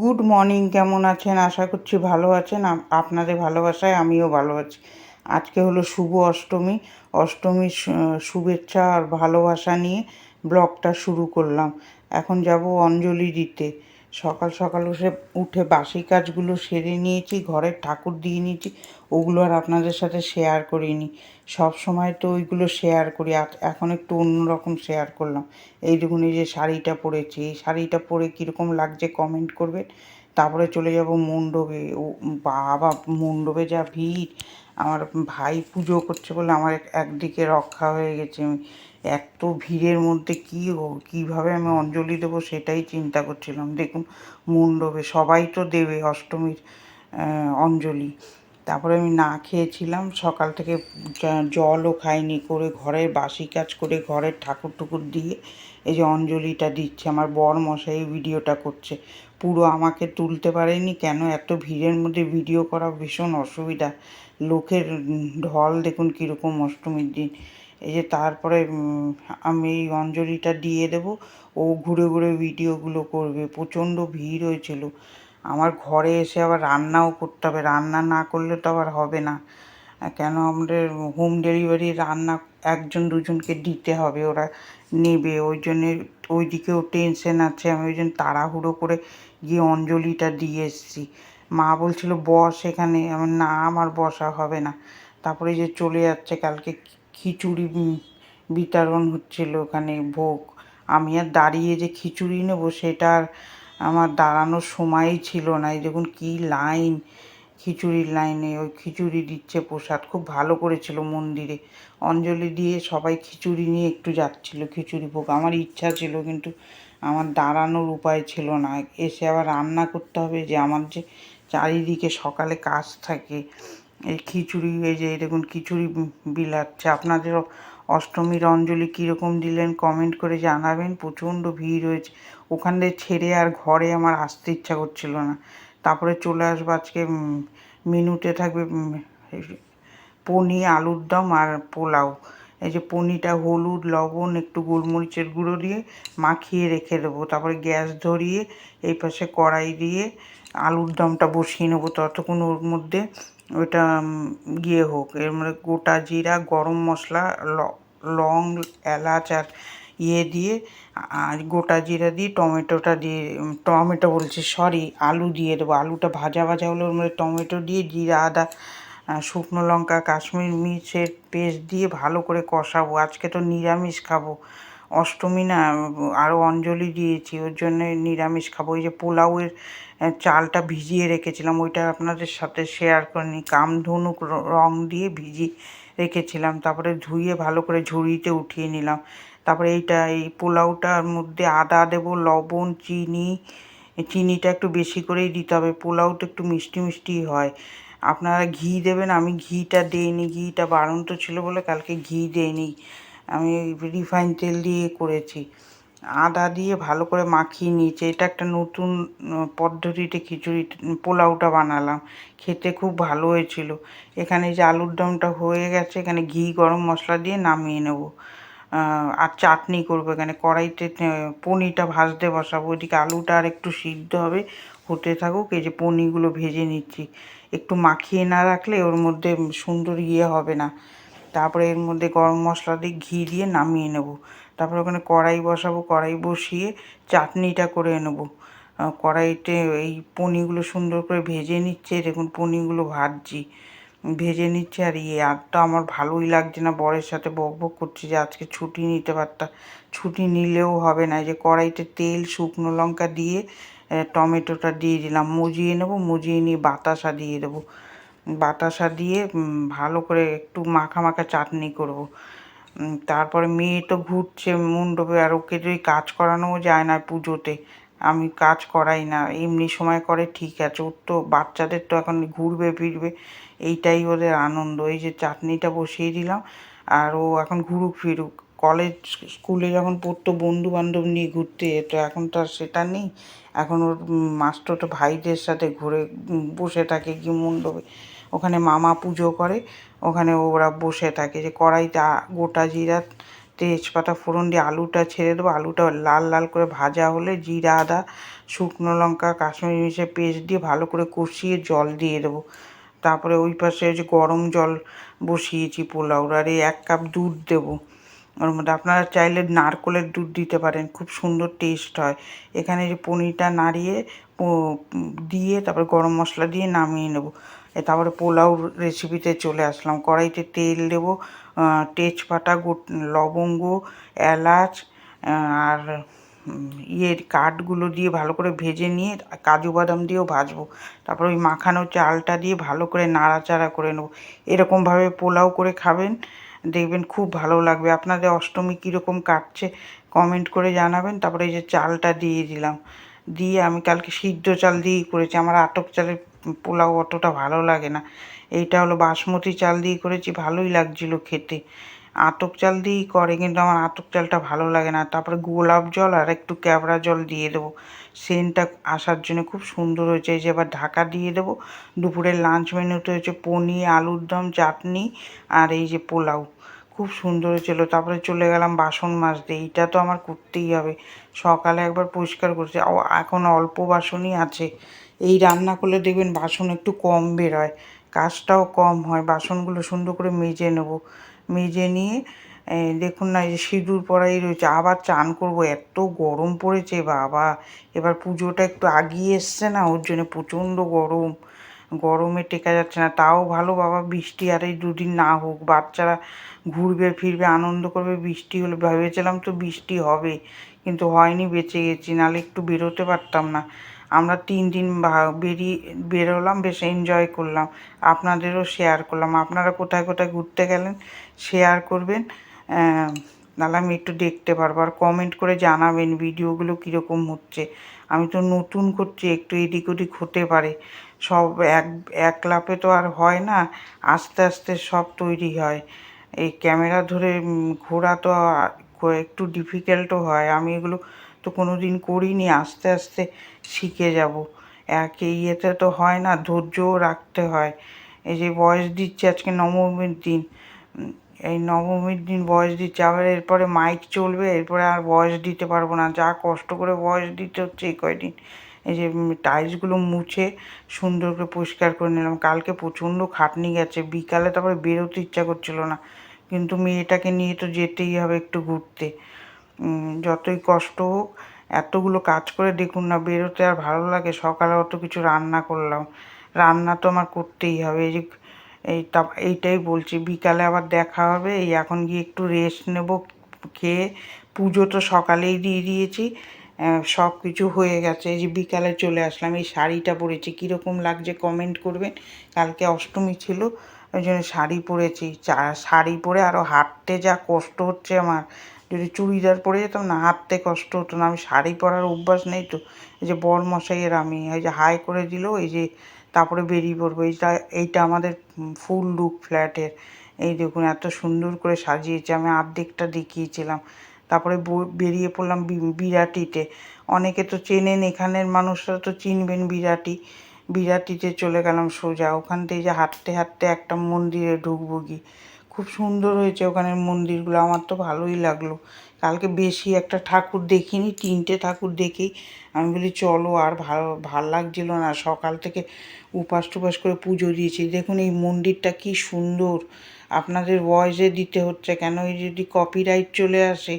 Good morning, কেমন আছেন? আশা করছি ভালো আছেন। আপনাদের ভালোবাসায় আমিও ভালো আছি। আজকে হলো শুভ অষ্টমী। অষ্টমীর শুভেচ্ছা আর ভালোবাসা নিয়ে ব্লগটা শুরু করলাম। এখন যাব অঞ্জলি দিতে। সকাল সকাল উঠে উঠে বাসি কাজগুলো সেরে নিয়েছি, ঘরের ঠাকুর দিয়ে নিয়েছি, ওগুলো আর আপনাদের সাথে শেয়ার করিনি। সব সময় তো ওইগুলো শেয়ার করি এখন একটু অন্যরকম শেয়ার করলাম। এই দেখুন, এই যে শাড়িটা পরেছি, এই শাড়িটা পরে কীরকম লাগছে কমেন্ট করবেন? তারপরে চলে যাব মণ্ডপে। ও বাবা, মণ্ডপে যা ভিড়! আমার ভাই পুজো করছে বলে আমার একদিকে রক্ষা হয়ে গেছে। আমি এত ভিড়ের মধ্যে কী কীভাবে আমি অঞ্জলি দেবো সেটাই চিন্তা করছিলাম। দেখুন মণ্ডপে সবাই তো দেবে অষ্টমীর অঞ্জলি। তারপরে আমি না খেয়েছিলাম, সকাল থেকে জলও খাইনি করে ঘরের বাসি কাজ করে ঘরের ঠাকুর টুকুর দিয়ে এই যে অঞ্জলিটা দিচ্ছে, আমার বর মশাই ভিডিওটা করছে। পুরো আমাকে তুলতে পারেনি, কেন এত ভিড়ের মধ্যে ভিডিও করা ভীষণ অসুবিধা। লোকের ঢল দেখুন কীরকম অষ্টমীর দিন। এই যে তারপরে আমি এই অঞ্জলিটা দিয়ে দেবো। ও ঘুরে ঘুরে ভিডিওগুলো করবে, প্রচণ্ড ভিড় হয়েছিল। আমার ঘরে এসে আবার রান্নাও করতে হবে, রান্না না করলে তো আবার হবে না। কেন আমাদের হোম ডেলিভারি রান্না একজন দুজনকে দিতে হবে, ওরা নেবে। ওই জন্যে ওই দিকেও টেনশন আছে, আমি ওই জন্য তাড়াহুড়ো করে গিয়ে অঞ্জলিটা দিয়ে এসেছি। মা বলছিল, বস এখানে। আমার না, আমার বসা হবে না। তারপরে যে চলে যাচ্ছে, কালকে খিচুড়ি বিতরণ হচ্ছিল ওখানে, ভোগ। আমি আর দাঁড়িয়ে যে খিচুড়ি নেব সেটা আমার দাঁড়ানোর সময়ই ছিল না। এই দেখুন কী লাইন, খিচুড়ির লাইনে। ওই খিচুড়ি দিচ্ছে প্রসাদ, খুব ভালো করেছিল মন্দিরে। অঞ্জলি দিয়ে সবাই খিচুড়ি নিয়ে একটু যাচ্ছিল, খিচুড়ি ভোগ। আমার ইচ্ছা ছিল কিন্তু আমার দাঁড়ানোর উপায় ছিল না। এসে আবার রান্না করতে হবে যে আমার যে চারিদিকে সকালে কাজ থাকে এই খিচুড়ি, এই যে দেখুন খিচুড়ি বিলাচ্ছে আপনাদেরও অষ্টমীর অঞ্জলি কীরকম দিলেন কমেন্ট করে জানাবেন। প্রচণ্ড ভিড় হয়েছে ওখান ছেড়ে আর ঘরে আমার আসতে ইচ্ছা করছিল না। তারপরে চলে আসব আজকে মেনুতে থাকবে পনি আলুর দম আর পোলাও। এই যে পনিটা হলুদ, লবণ, একটু গোলমরিচের গুঁড়ো দিয়ে মাখিয়ে রেখে দেবো। তারপরে গ্যাস ধরিয়ে এই পাশে কড়াই দিয়ে আলুর দমটা বসিয়ে নেব। ততক্ষণ ওর মধ্যে ওইটা ইয়ে হোক। এর মধ্যে গোটা জিরা, গরম মশলা, ল- এলাচ আর ইয়ে দিয়ে, আর গোটা জিরা দিয়ে টমেটোটা দিয়ে টমেটো বলছি, সরি, আলু দিয়ে দেবো। আলুটা ভাজা ভাজা হলে ওর মধ্যে টমেটো দিয়ে জিরা, আদা শুকনো লঙ্কা, কাশ্মীর মির্চের পেস্ট দিয়ে ভালো করে কষাবো। আজকে তো নিরামিষ খাব। অষ্টমী না আরও অঞ্জলি দিয়েছি, ওর জন্য নিরামিষ খাব। ওই যে পোলাওয়ের চালটা ভিজিয়ে রেখেছিলাম, ওইটা আপনাদের সাথে শেয়ার করে করিনি কামধনুক র- দিয়ে ভিজিয়ে রেখেছিলাম, তারপরে ধুয়ে ভালো করে ঝুড়িতে উঠিয়ে নিলাম। তারপরে এইটা, এই পোলাওটার মধ্যে আদা দেবো, লবণ, চিনি, চিনিটা একটু বেশি করেই দিতে হবে, পোলাওটা একটু মিষ্টি মিষ্টি হয়। আপনারা ঘি দেবেন, আমি ঘিটা দিইনি, ঘিটা বাড়ন্ত ছিল বলে কালকে ঘি দিইনি। আমি রিফাইন তেল দিয়ে করেছি। আদা দিয়ে ভালো করে মাখিয়ে নিয়েছি। এটা একটা নতুন পদ্ধতিতে খিচুড়ি, পোলাওটা বানালাম। খেতে খুব ভালো হয়েছিল। এখানে যে আলুর দমটা হয়ে গেছে, এখানে ঘি, গরম মশলা দিয়ে নামিয়ে নেব। আর চাটনি করব এখানে। কড়াইতে পনিরটা ভাজতে বসাবো। ওইদিকে আলুটা আর একটু সিদ্ধ হবে। হতে থাকুক, এই যে পনিরগুলো ভেজে নিচ্ছি। একটু মাখিয়ে না রাখলে ওর মধ্যে সুন্দর ইয়ে হবে না। তারপরে এর মধ্যে গরম মশলা দিয়ে ঘি দিয়ে নামিয়ে নেব। তারপরে ওখানে কড়াই বসাবো, কড়াই বসিয়ে চাটনিটা করে নেব। কড়াইতে এই পনিরগুলো সুন্দর করে ভেজে নিচ্ছে, দেখুন পনিরগুলো ভাজছি। ভেজে নিচ্ছে আর ইয়ে আর তো আমার ভালোই লাগছে না, বরের সাথে বক বক করছি যে আজকে ছুটি নিতে পারতাম ছুটি নিলেও হবে না। যে কড়াইতে তেল, শুকনো লঙ্কা দিয়ে টমেটোটা দিয়ে দিলাম। মজিয়ে নেব, মজিয়ে নিয়ে বাতাসা দিয়ে দেবো। বাতাসা দিয়ে ভালো করে একটু মাখা মাখা চাটনি করব। তারপরে মেয়ে তো ঘুরছে মণ্ডপে আর ওকে যদি কাজ করানোও যায় না পুজোতে, আমি কাজ করাই না। এমনি সময় করে ঠিক আছে, ওর তো, বাচ্চাদের তো এখন ঘুরবে, ফিরবে, এইটাই ওদের আনন্দ। এই যে চাটনিটা বসিয়ে দিলাম, আর ও এখন ঘুরুক, ফিরুক। কলেজ, স্কুলে যখন পড়তো বন্ধু বান্ধব নিয়ে ঘুরতে যেত, এখন তো আর সেটা নেই। এখন ওর মাস্টার তো ভাইদের সাথে ঘুরে বসে থাকে কি মণ্ডপে ওখানে মামা পুজো করে, ওখানে ওরা বসে থাকে যে কড়াইতে গোটা জিরা, তেজপাতা, ফোড়ন দিয়ে আলুটা ছেড়ে দেবো, আলুটা লাল লাল করে ভাজা হলে জিরা, আদা, শুকনো লঙ্কা, কাশ্মীরি মিশে পেস্ট দিয়ে ভালো করে কষিয়ে জল দিয়ে দেবো। তারপরে ওই পাশে যে গরম জল বসিয়েছি পোলাওর আর এই এক কাপ দুধ দেবো। ওর মধ্যে আপনারা চাইলে নারকলের দুধ দিতে পারেন, খুব সুন্দর টেস্ট হয়। এখানে যে পনিরটা নাড়িয়ে দিয়ে তারপরে গরম মশলা দিয়ে নামিয়ে নেব। তারপরে পোলাও রেসিপিতে চলে আসলাম। কড়াইতে তেল দেবো তেজপাতা, গোট, লবঙ্গ, এলাচ আর ইয়ের কাঠগুলো দিয়ে ভালো করে ভেজে নিয়ে কাজু বাদাম দিয়েও ভাজবো। তারপর ওই মাখানো চালটা দিয়ে ভালো করে নাড়াচাড়া করে নেব। এরকমভাবে পোলাও করে খাবেন, দেখবেন খুব ভালো লাগবে। আপনাদের অষ্টমী কীরকম কাটছে কমেন্ট করে জানাবেন। তারপরে এই যে চালটা দিয়ে দিলাম। দিয়ে আমি কালকে সিদ্ধ চাল দিয়েই করেছি। আমার আটক চালের পোলাও অতটা ভালো লাগে না। এইটা হলো বাসমতি চাল দিয়ে করেছি, ভালোই লাগছিল খেতে। আতক চাল দিয়েই করে, কিন্তু আমার আতক চালটা ভালো লাগে না। তারপরে গোলাপ জল আর একটু ক্যাবড়া জল দিয়ে দেবো। সেন্টটা আসার জন্য খুব সুন্দর হয়েছে। এই যে এবার ঢাকা দিয়ে দেবো। দুপুরের লাঞ্চ মেনুতে হয়েছে পনির, আলুর দম, চাটনি আর এই যে পোলাও। খুব সুন্দর হয়েছিল। তারপরে চলে গেলাম বাসন মাজতে। এইটা তো আমার করতেই হবে। সকালে একবার পরিষ্কার করছে। এখন অল্প বাসনই আছে। এই রান্না করলে দেখবেন বাসন একটু কম বেরোয়। কাজটাও কম হয়। বাসনগুলো সুন্দর করে মেজে নেব। মেজে নিয়ে দেখুন না, এই যে সিঁদুর পরাই রয়েছে। আবার চান করব। এত গরম পড়েছে, বাবা। এবার পুজোটা একটু আগিয়ে এসছে না? ওর জন্য প্রচণ্ড গরম। গরমে টেকা যাচ্ছে না। তাও ভালো বাবা, বৃষ্টি আর এই দুদিন না হোক, বাচ্চারা ঘুরবে, ফিরবে, আনন্দ করবে, বৃষ্টি হলে ভেবেছিলাম তো বৃষ্টি হবে, কিন্তু হয়নি, বেঁচে গেছি, নাহলে একটু বেরোতে পারতাম না। আমরা তিন দিন বেরিয়ে, বেরোলাম, বেশ এনজয় করলাম, আপনাদেরও শেয়ার করলাম। আপনারা কোথায় কোথায় ঘুরতে গেলেন শেয়ার করবেন নাহলে আমি একটু দেখতে পারব, আর কমেন্ট করে জানাবেন ভিডিওগুলো কীরকম হচ্ছে। আমি তো নতুন করছি, একটু এদিক ওদিক হতে পারে। সব এক এক লাপে তো আর হয় না, আস্তে আস্তে সব তৈরি হয়। এই ক্যামেরা ধরে ঘোরা তো একটু ডিফিকাল্টও হয়। আমি এগুলো তো কোনো দিন করিনি, আস্তে আস্তে শিখে যাব। এক ইয়েতে তো হয় না, ধৈর্যও রাখতে হয়। এই যে বয়স দিচ্ছে আজকে নবমীর দিন এই নবমীর দিন বয়স দিচ্ছে, আবার এরপরে মাইক চলবে, এরপরে আর বয়স দিতে পারব না। যা কষ্ট করে বয়স দিতে হচ্ছে এই কয়দিন। এই যে টাইলসগুলো মুছে সুন্দর করে পরিষ্কার করে নিলাম। কালকে প্রচণ্ড খাটনি গেছে, বিকালে তারপরে বেরোতে ইচ্ছা করছিল না। কিন্তু মেয়েটাকে নিয়ে তো যেতেই হবে একটু ঘুরতে। যতই কষ্ট হোক, এতগুলো কাজ করে দেখুন না, বেরোতে আর ভালো লাগে। সকালে অত কিছু রান্না করলাম। রান্না তো আমার করতেই হবে। এই যে, এই তা, এইটাই বলছি, বিকালে আবার দেখা হবে। এই এখন গিয়ে একটু রেস্ট নেব, খেয়ে পুজো তো সকালেই দিয়ে দিয়েছি। সব কিছু হয়ে গেছে। এই যে বিকালে চলে আসলাম, এই শাড়িটা পরেছি। কীরকম লাগছে কমেন্ট করবেন? কালকে অষ্টমী ছিল, ওই জন্য শাড়ি পরেছি। শাড়ি পরে আরও হাঁটতে যা কষ্ট হচ্ছে আমার। যদি চুড়িদার পরে যেতাম না, হাঁটতে কষ্ট হতো না। আমি শাড়ি পরার অভ্যাস নেই তো। এই যে বর মশাইয়ের আমি, এই যে হাই করে দিল, এই যে তারপরে বেরিয়ে পড়ব। এইটা এইটা আমাদের ফুল লুক ফ্ল্যাটের এই দেখুন, এত সুন্দর করে সাজিয়েছে। আমি আর্ধেকটা দেখিয়েছিলাম। তারপরে বেরিয়ে পড়লাম বিরাটিতে। অনেকে তো চেনেন, এখানের মানুষরা তো চিনবেন বিরাটি। বিরাটিতে চলে গেলাম সোজা। ওখান থেকে যে হাঁটতে হাঁটতে একটা মন্দিরে ঢুকবো গিয়ে। খুব সুন্দর হয়েছে ওখানের মন্দিরগুলো, আমার তো ভালোই লাগল। কালকে বেশি একটা ঠাকুর দেখিনি, তিনটে ঠাকুর দেখেই। আমি বলি, চলো আর ভালো, ভালো লাগছিল না। সকাল থেকে উপাস টুপাস করে পুজো দিয়েছি। দেখুন এই মন্দিরটা কি সুন্দর। আপনাদের ভয়েসে দিতে হচ্ছে কেন? এই যদি কপিরাইট চলে আসে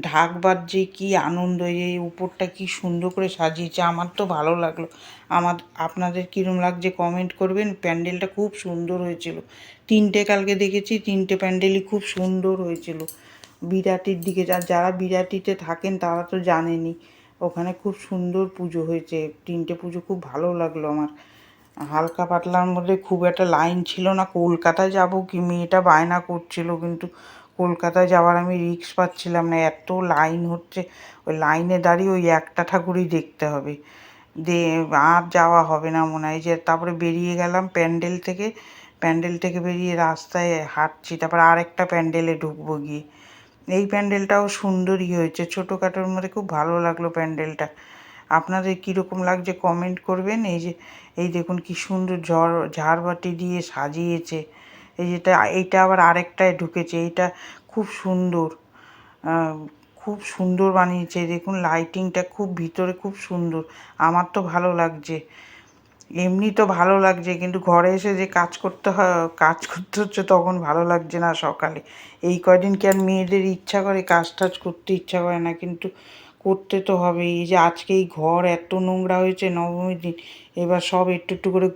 ঢাকবার যে কি আনন্দ, এই উপরটা কি সুন্দর করে সাজিয়েছে, আমার তো ভালো লাগল। আমার, আপনাদের কীরম লাগছে কমেন্ট করবেন? প্যান্ডেলটা খুব সুন্দর হয়েছিল। তিনটে কালকে দেখেছি, তিনটে প্যান্ডেলই খুব সুন্দর হয়েছিল। বিরাটির দিকে যারা বিরাটিতে থাকেন তারা তো জানেনি ওখানে খুব সুন্দর পুজো হয়েছে। তিনটে পুজো খুব ভালো লাগল আমার। হালকা পাতলার মধ্যে খুব একটা লাইন ছিল না। কলকাতায় যাব কি? মেয়েটা বায়না করছিল কিন্তু কলকাতায় যাওয়ার আমি রিক্স পাচ্ছিলাম না। এত লাইন হচ্ছে, ওই লাইনে দাঁড়িয়ে ওই একটা ঠাকুরই দেখতে হবে। দে, আর যাওয়া হবে না মনে হয়। যে তারপরে বেরিয়ে গেলাম প্যান্ডেল থেকে। প্যান্ডেল থেকে বেরিয়ে রাস্তায় হাঁটছি, তারপর আরেকটা প্যান্ডেলে ঢুকবো গিয়ে। এই প্যান্ডেলটাও সুন্দরই হয়েছে। ছোটোখাটোর মধ্যে খুব ভালো লাগল প্যান্ডেলটা। আপনাদের কীরকম লাগছে কমেন্ট করবেন? এই যে, এই দেখুন কি সুন্দর ঝড় ঝাড়বাটি দিয়ে সাজিয়েছে। এই যেটা, এইটা আবার আরেকটায় ঢুকেছে, এইটা খুব সুন্দর। খুব সুন্দর বানিয়েছে। দেখুন লাইটিংটা খুব ভিতরে খুব সুন্দর। আমার তো ভালো লাগছে। এমনি তো ভালো লাগছে, কিন্তু ঘরে এসে যে কাজ করতে হয়, কাজ করতে হচ্ছে তখন ভালো লাগছে না সকালে। এই কয়দিন কি আর মেয়েদের ইচ্ছা করে কাজ টাজ করতে ইচ্ছা করে না, কিন্তু করতে তো হবে এই যে আজকে এই ঘর, এত নোংরা হয়েছে নবমীর দিন। এবার সব একটু একটু করে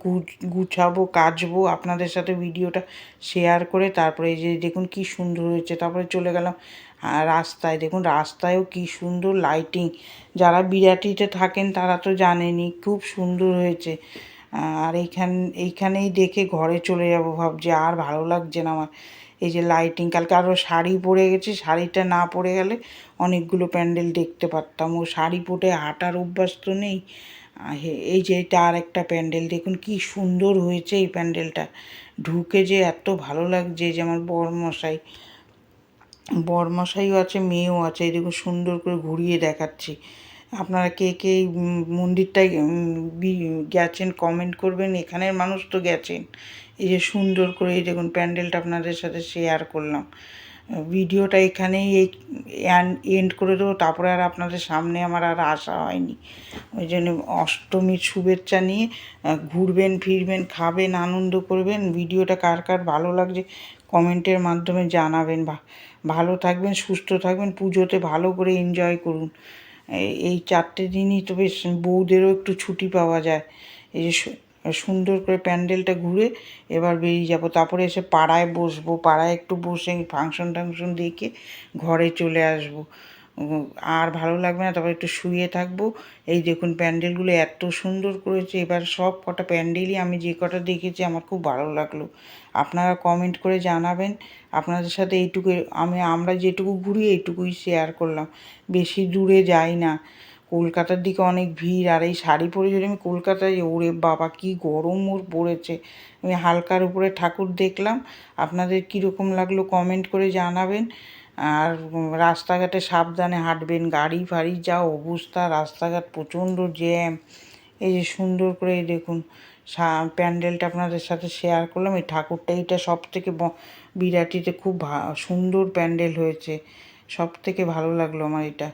গুছাবো, কাচবো, আপনাদের সাথে ভিডিওটা শেয়ার করে তারপরে এই যে দেখুন কি সুন্দর হয়েছে, তারপরে চলে গেলাম রাস্তায়। দেখুন রাস্তায়ও কি সুন্দর লাইটিং যারা বিরাটিতে থাকেন তারা তো জানেনই, খুব সুন্দর হয়েছে। আর এইখান, এইখানেই দেখে ঘরে চলে যাব ভাবছি, আর ভালো লাগছে না আমার। এই যে লাইটিং কালকে আরও শাড়ি পরে গেছি, শাড়িটা না পরে গেলে অনেকগুলো প্যান্ডেল দেখতে পারতাম। ও শাড়ি পরে হাঁটার অভ্যাস তো নেই। এই যে এটা আর একটা প্যান্ডেল, দেখুন কি সুন্দর হয়েছে এই প্যান্ডেলটা। ঢুকে যে এত ভালো লাগছে যে আমার বরমশাই। বরমশাইও আছে, মেয়েও আছে, এই দেখুন সুন্দর করে ঘুরিয়ে দেখাচ্ছি। আপনারা কে কে এই মন্দিরটায় গেছেন কমেন্ট করবেন। এখানের মানুষ তো গেছেন। এই যে সুন্দর করে এই দেখুন, প্যান্ডেলটা আপনাদের সাথে শেয়ার করলাম। ভিডিওটা এখানেই এই এন্ড করে দেবো। তারপরে আর আপনাদের সামনে আমার আর আসা হয়নি। ওই জন্য অষ্টমীর শুভেচ্ছা নিয়ে ঘুরবেন, ফিরবেন, খাবেন, আনন্দ করবেন। ভিডিওটা কার কার ভালো লাগছে কমেন্টের মাধ্যমে জানাবেন। ভালো থাকবেন, সুস্থ থাকবেন, পুজোতে ভালো করে এনজয় করুন। এই চারটে দিনই তো বেশ বউদেরও একটু ছুটি পাওয়া যায়। এই যে সুন্দর করে প্যান্ডেলটা ঘুরে এবার বেরিয়ে যাব। তারপরে এসে পাড়ায় বসবো, পাড়ায় একটু বসে ফাংশন টাংশন দেখে ঘরে চলে আসব। আর ভালো লাগবে না, তারপর একটু শুয়ে থাকব। এই দেখুন প্যান্ডেলগুলো এত সুন্দর করেছে, এবার সব কটা প্যান্ডেলই আমি যে কটা দেখেছি আমার খুব ভালো লাগল। আপনারা কমেন্ট করে জানাবেন, আপনাদের সাথে এইটুকু আমি, আমরা যেটুকু ঘুরি এইটুকুই শেয়ার করলাম। বেশি দূরে যাই না। কলকাতার দিকে অনেক ভিড়, আর এই শাড়ি পরে যদি আমি কলকাতায় ওরে বাবা, কি গরম ওর পড়েছে। আমি হালকার উপরে ঠাকুর দেখলাম, আপনাদের কীরকম লাগল কমেন্ট করে জানাবেন। আর রাস্তাঘাটে সাবধানে হাঁটবেন, গাড়ি ফাড়ি যা অবস্থা, রাস্তাঘাট প্রচণ্ড জ্যাম। এই যে সুন্দর করে দেখুন প্যান্ডেলটা আপনাদের সাথে শেয়ার করলাম। এই ঠাকুরটা এইটা সব থেকে বিরাটিতে খুব সুন্দর প্যান্ডেল হয়েছে। সব থেকে ভালো লাগল আমার এটা।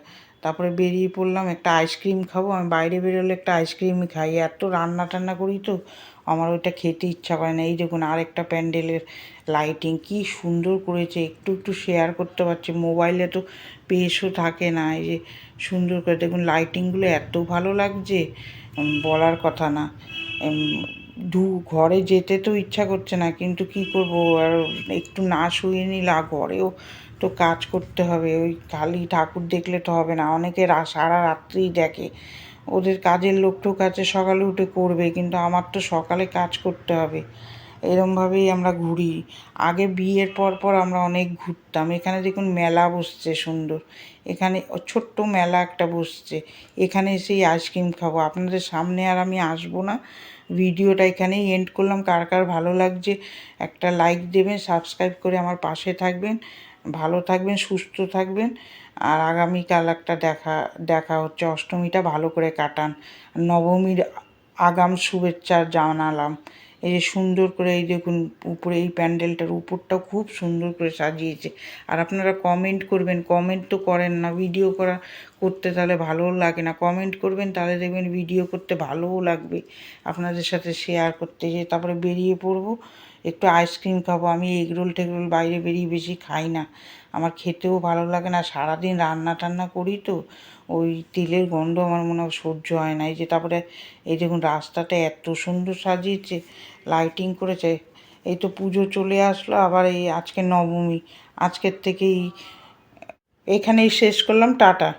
তারপরে বেরিয়ে পড়লাম, একটা আইসক্রিম খাব। আমি বাইরে বেরোলে একটা আইসক্রিমই খাই। এত রান্না টান্না করি তো, আমার ওইটা খেতে ইচ্ছা করে না। এই দেখুন, আরেকটা প্যান্ডেলের লাইটিং কি সুন্দর করেছে। একটু একটু শেয়ার করতে পারছি। মোবাইলে তো পেশও থাকে না। এই যে সুন্দর করে দেখুন লাইটিংগুলো এত ভালো লাগছে বলার কথা না। দু ঘরে যেতে তো ইচ্ছা করছে না, কিন্তু কি করব? আর একটু না শুয়ে নিলা ঘরেও তো কাজ করতে হবে। ওই খালি ঠাকুর দেখলে তো হবে না। অনেকে সারা রাত্রিই দেখে। ওদের কাজের লোক টোক আছে, সকালে উঠে করবে, কিন্তু আমার তো সকালে কাজ করতে হবে। এরমভাবেই আমরা ঘুরি। আগে বিয়ের পর পর আমরা অনেক ঘুরতাম। এখানে দেখুন মেলা বসছে সুন্দর। এখানে ছোট্ট মেলা একটা বসছে। এখানে এসেই আইসক্রিম খাব। আপনাদের সামনে আর আমি আসব না। ভিডিওটা এখানেই এন্ড করলাম। কার কার ভালো লাগছে একটা লাইক দেবেন সাবস্ক্রাইব করে আমার পাশে থাকবেন। ভালো থাকবেন, সুস্থ থাকবেন। আর আগামীকাল একটা দেখা দেখা হচ্ছে। অষ্টমীটা ভালো করে কাটান। নবমীর আগাম শুভেচ্ছা জানালাম। এই যে সুন্দর করে এই দেখুন, উপরে এই প্যান্ডেলটার উপরটাও খুব সুন্দর করে সাজিয়েছে। আর আপনারা কমেন্ট করবেন। কমেন্ট তো করেন না। ভিডিও করা, করতে তাহলে ভালোও লাগে না। কমেন্ট করবেন, তাহলে দেখবেন ভিডিও করতে ভালোও লাগবে। আপনাদের সাথে শেয়ার করতে যে তারপরে বেরিয়ে পড়ব। একটু আইসক্রিম খাব। আমি এগরোল টেগরোল বাইরে বেরিয়ে বেশি খাই না। আমার খেতেও ভালো লাগে না। সারাদিন রান্না টান্না করি তো, ওই তেলের গন্ধ আমার মনে হয় সহ্য হয় না। এই যে তারপরে এই দেখুন রাস্তাটা এত সুন্দর সাজিয়েছে লাইটিং করেছে। এই তো পুজো চলে আসলো, আবার এই আজকে নবমী। আজকের থেকেই এখানেই শেষ করলাম। টাটা।